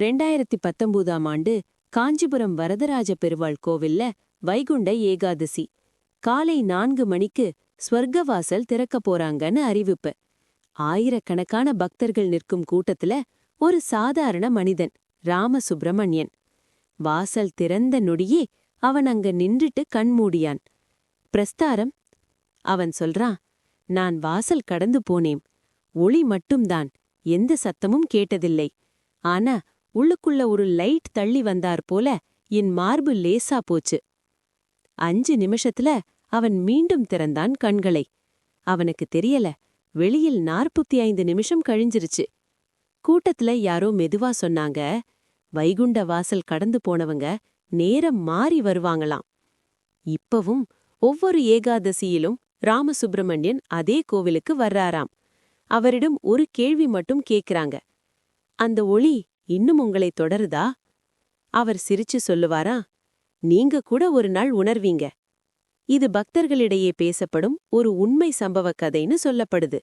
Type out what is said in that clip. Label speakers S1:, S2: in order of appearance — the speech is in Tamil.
S1: ரெண்டாயிரத்தி பத்தொன்பதாம் ஆண்டு காஞ்சிபுரம் வரதராஜ பெருவாள் கோவில்ல வைகுண்ட ஏகாதசி. காலை நான்கு மணிக்கு ஸ்வர்க்கவாசல் திறக்கப் போறாங்கன்னு அறிவிப்பு. ஆயிரக்கணக்கான பக்தர்கள் நிற்கும் கூட்டத்துல ஒரு சாதாரண மனிதன் ராமசுப்பிரமணியன் வாசல் திறந்த நொடியே அவன் அங்க நின்றுட்டு கண்மூடியான் பிரஸ்தாரம் அவன் சொல்றான் நான் வாசல் கடந்து போனேன். ஒளி மட்டும்தான். எந்த சத்தமும் கேட்டதில்லை. ஆனா உள்ளுக்குள்ள ஒரு லைட் தள்ளி வந்தார் போல என் மார்பு லேசா போச்சு. அஞ்சு நிமிஷத்துல அவன் மீண்டும் திறந்தான் கண்களை. அவனுக்கு தெரியல வெளியில் நாற்பத்தி ஐந்து நிமிஷம் கழிஞ்சிருச்சு. கூட்டத்துல யாரோ மெதுவா சொன்னாங்க வைகுண்ட வாசல் கடந்து போனவங்க நேரம் மாறி வருவாங்களாம். இப்பவும் ஒவ்வொரு ஏகாதசியிலும் ராமசுப்பிரமணியன் அதே கோவிலுக்கு வர்றாராம். அவரிடம் ஒரு கேள்வி மட்டும் கேக்குறாங்க. அந்த ஒளி இன்னும் உங்களை தொடருதா? அவர் சிரிச்சு சொல்லுவாரா? நீங்க கூட ஒரு நாள் உணர்வீங்க. இது பக்தர்களிடையே பேசப்படும் ஒரு உண்மை சம்பவ கதைன்னு சொல்லப்படுது.